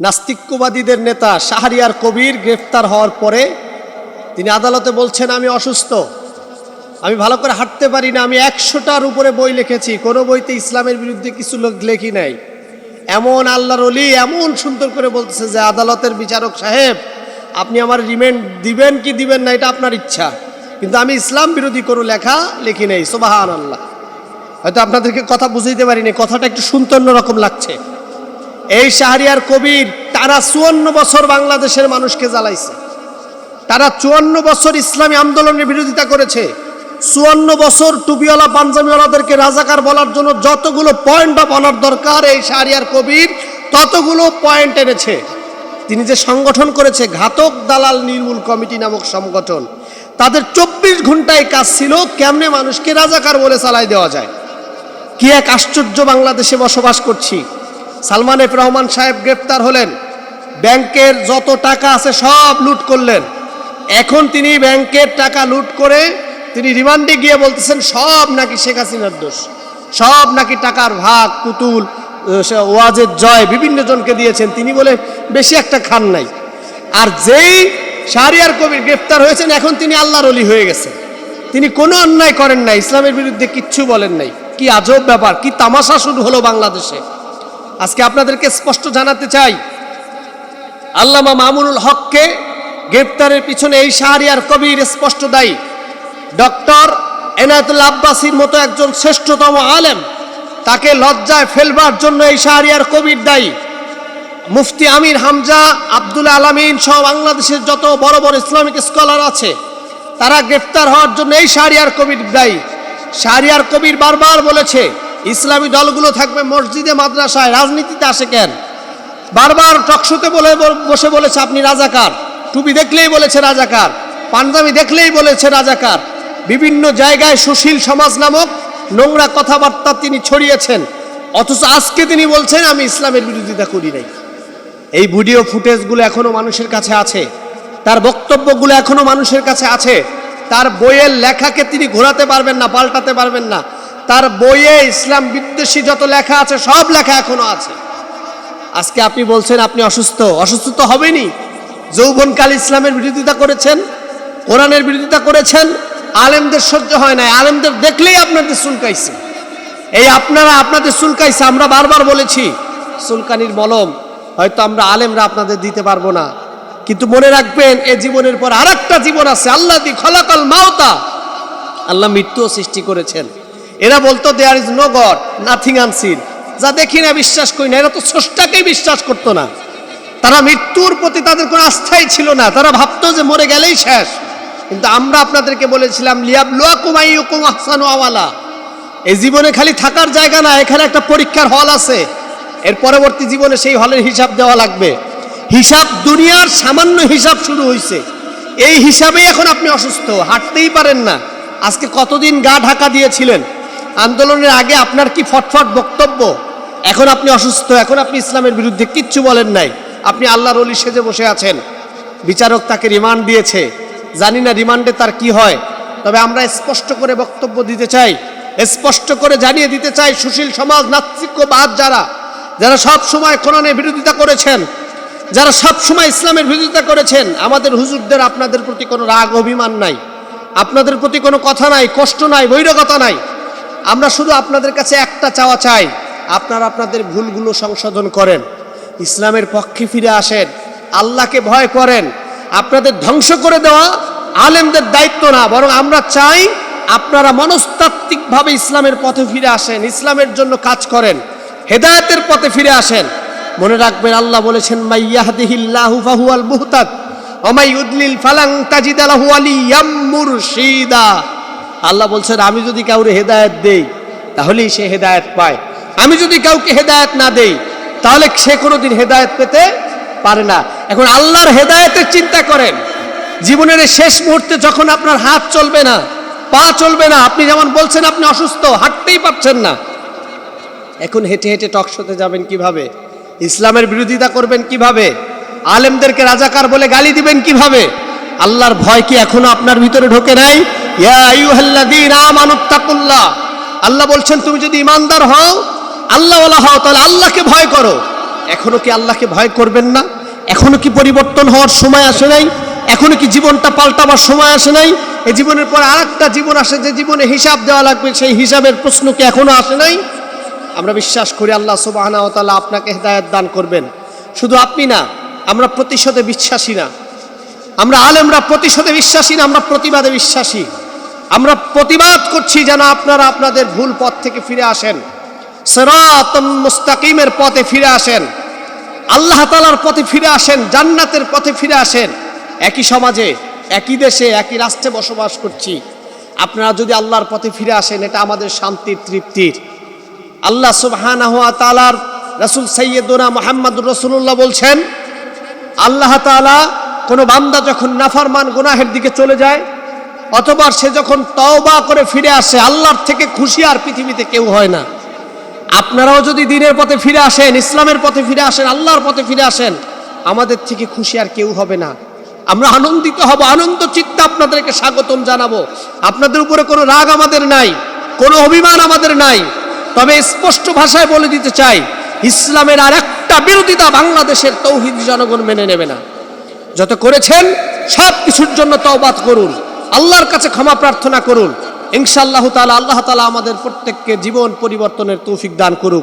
নাস্তিক্যবাদীদের নেতা শাহরিয়ার কবির গ্রেফতার হওয়ার পরে তিনি আদালতে বলছেন, আমি অসুস্থ। আমি ভালো করে হাঁটতে পারি না। আমি একশোটার উপরে বই লিখেছি। কোনো বইতে ইসলামের বিরুদ্ধে কিছু লোক লেখি নাই। এমন আল্লাহর অলি এমন সুন্দর করে বলতেছে যে, আদালতের বিচারক সাহেব, আপনি আমার রিমেন্ড দিবেন কি দিবেন না, এটা আপনার ইচ্ছা। কিন্তু আমি ইসলাম বিরোধী কোনো লেখা লিখি নাই। সোবাহান আল্লাহ হয়তো আপনাদেরকে কথা বুঝাইতে পারিনি। কথাটা একটু শুনতে অন্যরকম লাগছে। এই শাহরিয়ার কবির তারা চুয়ান্ন বছর বাংলাদেশের মানুষকে জ্বালাইছে। তারা চুয়ান্ন বছর ইসলামী আন্দোলনের বিরোধিতা করেছে। চুয়ান্ন বছর টুপিওয়ালা, পাঞ্জাবিওয়ালাদেরকে রাজাকার বলার জন্য যতগুলো পয়েন্ট অফ অনার দরকার এই শাহরিয়ার কবির, ততগুলো পয়েন্ট এনেছে। তিনি যে সংগঠন করেছে ঘাতক দালাল নির্মূল কমিটি নামক সংগঠন, তাদের চব্বিশ ঘন্টায় কাজ ছিল কেমনে মানুষকে রাজাকার বলে চালাই দেওয়া যায়। কি এক আশ্চর্য বাংলাদেশে বসবাস করছি। সালমান এফ রহমান সাহেব গ্রেপ্তার হলেন। ব্যাংকের যত টাকা আছে সব লুট করলেন। এখন তিনি ব্যাংকের টাকা লুট করে তিনি রিমান্ডে গিয়ে বলতেছেন, সব নাকি শেখ হাসিনার দোষ। সব নাকি টাকার ভাগ, পুতুল ওয়াজের জয় বিভিন্ন জনকে দিয়েছেন। তিনি বলে, বেশি একটা খান নাই। আর যেই শাহরিয়ার কবির গ্রেপ্তার হয়েছেন, এখন তিনি আল্লাহর অলি হয়ে গেছেন। তিনি কোনো অন্যায় করেন নাই, ইসলামের বিরুদ্ধে কিচ্ছু বলেন নাই। কি আজব ব্যাপার, কি তামাশা শুরু হলো বাংলাদেশে। আজকে আপনাদেরকে স্পষ্ট জানাতে চাই। আল্লামা মামুনুল হককে গ্রেপ্তারের পিছনে এই শাহরিয়ার কবির স্পষ্ট দায়ী। ডক্টর এনায়তুল আব্বাসির মতো একজন শ্রেষ্ঠতম আলেম, তাকে লজ্জায় ফেলবার জন্য এই শাহরিয়ার কবির দায়ী। মুফতি আমির হামজা আব্দুল আলমিন সহ বাংলাদেশের যত বড় বড় ইসলামিক স্কলার আছে, তারা গ্রেফতার হওয়ার জন্য এই শাহরিয়ার কবির দায়ী। শাহরিয়ার কবির বারবার বলেছে ইসলামী দলগুলো থাকবে মসজিদে, মাদ্রাসায়। রাজনীতিতে আসে কেন? বারবার টকশোতে বলে বসে বলেছে আপনি রাজাকার। টুপি দেখলেই বলেছে রাজাকার। পাঞ্জাবি দেখলেই বলেছে রাজাকার। বিভিন্ন জায়গায় সুশীল সমাজ নামক নোংরা কথাবার্তা তিনি ছড়িয়েছেন। অথচ আজকে তিনি বলছেন, আমি ইসলামের বিরোধিতা করি নাই। এই ভিডিও ফুটেজগুলো এখনও মানুষের কাছে আছে। তার বক্তব্যগুলো এখনও মানুষের কাছে আছে। তার বইয়ের লেখাকে তিনি ঘোরাতে পারবেন না, পাল্টাতে পারবেন না। তার বইয়ে ইসলাম বিদ্বেষী যত লেখা আছে, সব লেখা এখনও আছে। আজকে আপনি বলছেন আপনি অসুস্থ। অসুস্থ তো হবেনি যৌবনকাল ইসলামের বিরোধিতা করেছেন, কোরআনের বিরোধিতা করেছেন, আলেমদের সহ্য হয় না আলেমদের দেখলেই আপনাদের চুলকাইছে। এই আপনারা আপনাদের চুলকাইছে, আমরা বারবার বলেছি, চুলকানির মলম, হয়তো আমরা আলেমরা আপনাদের দিতে পারব না। কিন্তু মনে রাখবেন, এ জীবনের পর আরেকটা জীবন আছে। আল্লাহ দি খলাকাল মাওতা আল্লাহ মৃত্যুও সৃষ্টি করেছেন। এরা বলতো there is no god nothing unseen যা দেখি না, বিশ্বাস করি না। এরা তো স্রষ্টাকেই বিশ্বাস করতো না। তারা মৃত্যুর প্রতি তাদের কোনো আস্থাই ছিল না। তারা ভাবতো যে মরে গেলেই শেষ। কিন্তু আমরা আপনাদেরকে বলেছিলাম, লিয়াব লোয়া কুমাই কুম আহসানু আওয়ালা। এই জীবনে খালি থাকার জায়গা না, এখানে একটা পরীক্ষার হল আছে। এর পরবর্তী জীবনে সেই হলের হিসাব দেওয়া লাগবে। হিসাব দুনিয়ার সামান্য হিসাব শুরু হয়েছে এই হিসাবেই এখন আপনি অসুস্থ, হাঁটতেই পারেন না। আজকে কতদিন গা ঢাকা দিয়েছিলেন? আন্দোলনের আগে আপনার কি ফটফট বক্তব্য? এখন আপনি অসুস্থ, এখন আপনি ইসলামের বিরুদ্ধে কিচ্ছু বলেন নাই। আপনি আল্লাহর অলি সেজে বসে আছেন। বিচারক তাকে রিমান্ড দিয়েছে। জানি না রিমান্ডে তার কি হয়। তবে আমরা স্পষ্ট করে বক্তব্য দিতে চাই। স্পষ্ট করে জানিয়ে দিতে চাই সুশীল সমাজ নাস্তিক্যবাদ যারা যারা সব সময় কোরআনের বিরোধিতা করেছেন, যারা সব সময় ইসলামের বিরোধিতা করেছেন, আমাদের হুজুরদের আপনাদের প্রতি কোনো রাগ, অভিমান নাই। আপনাদের প্রতি কোনো কথা নাই, কষ্ট নাই, বৈরকতা নাই। আমরা শুধু আপনাদের কাছে একটা চাওয়া চাই। আপনারা আপনাদের ভুলগুলো সংশোধন করেন। ইসলামের পক্ষে ফিরে আসেন। আল্লাহকে ভয় করেন। আপনাদের ধ্বংস করে দেওয়া আলেমদের দায়িত্ব না, বরং আমরা চাই আপনারা মনস্তাত্ত্বিকভাবে ইসলামের পথে ফিরে আসেন, ইসলামের জন্য কাজ করেন, হেদায়তের পথে ফিরে আসেন। মনে রাখবেন আল্লাহ বলেছেন মাইয়াহদিহিল্লাহু মুহতাদ ওমাই উদলিল ফালাং তাজিদালাহু আলিয়াম মুরশিদা। আল্লাহ বলছেন, আমি যদি কাউরে হেদায়ত দেই, তাহলেই সে হেদায়ত পায়। আমি যদি কাউকে হেদায়েত না দেই, তাহলে সে কোনোদিন হেদায়ত পেতে পারে না। এখন আল্লাহর হেদায়তের চিন্তা করেন। জীবনের শেষ মুহূর্তে যখন আপনার হাত চলবে না, পা চলবে না, আপনি যেমন বলছেন, আপনি অসুস্থ, হাঁটতেই পারছেন না। এখন হেঁটে হেঁটে টকশোতে যাবেন কীভাবে? ইসলামের বিরোধিতা করবেন কীভাবে? আলেমদেরকে রাজাকার বলে গালি দিবেন কীভাবে? আল্লাহর ভয় কি এখনও আপনার ভিতরে ঢোকে নাই? আল্লাহ বলছেন, তুমি যদি ইমানদার হও, আল্লাহ হও, তাহলে আল্লাহকে ভয় করো। এখনও কি আল্লাহকে ভয় করবেন না? এখনও কি পরিবর্তন হওয়ার সময় আসে নাই? এখনও কি জীবনটা পাল্টাবার সময় আসে নাই? এই জীবনের পর আর একটা জীবন আসে, যে জীবনে হিসাব দেওয়া লাগবে, সেই হিসাবের প্রশ্ন কি এখনও আসে নাই? আমরা বিশ্বাস করি আল্লাহ সুবাহানা ও তাআলা আপনাকে হেদায়ত দান করবেন। শুধু আপনি না, আমরা প্রতিশোধে বিশ্বাসী না। আমরা আলেমরা প্রতিশোধে বিশ্বাসী না, আমরা প্রতিবাদে বিশ্বাসী। আমরা প্রতিবাদ করছি যেন আপনারা আপনাদের ভুল পথ থেকে ফিরে আসেন। সেরাতম মুস্তাকিমের পথে ফিরে আসেন। আল্লাহ তালার পথে ফিরে আসেন, জান্নাতের পথে ফিরে আসেন। একই সমাজে, একই দেশে, একই রাষ্ট্রে বসবাস করছি। আপনারা যদি আল্লাহর পথে ফিরে আসেন, এটা আমাদের শান্তির তৃপ্তির। আল্লাহ সুবহানাহু ওয়া তাআলার রাসূল সাইয়্যিদুনা মুহাম্মদুর রাসূলুল্লাহ বলছেন, আল্লাহ তাআলা কোনো বান্দা যখন নাফারমান, গুনাহের দিকে চলে যায় অথবা সে যখন তওবা করে ফিরে আসে, আল্লাহর থেকে খুশি আর পৃথিবীতে কেউ হয় না। আপনারাও যদি দিনের পথে ফিরে আসেন, ইসলামের পথে ফিরে আসেন, আল্লাহর পথে ফিরে আসেন, আমাদের থেকে খুশি আর কেউ হবে না। আমরা আনন্দিত হব, আনন্দ চিত্তে আপনাদেরকে স্বাগতম জানাব। আপনাদের উপরে কোনো রাগ আমাদের নাই, কোনো অভিমান আমাদের নাই। তবে স্পষ্ট ভাষায় বলে দিতে চাই, ইসলামের আর একটা বিরোধিতা বাংলাদেশের তৌহিদ জনগণ মেনে নেবে না। যত করেছেন সব কিছুর জন্য তওবাত করুন। আল্লাহর কাছে ক্ষমা প্রার্থনা করুন। ইনশাআল্লাহ তালা আল্লাহ তালা আমাদের প্রত্যেককে জীবন পরিবর্তনের তৌফিক দান করুক।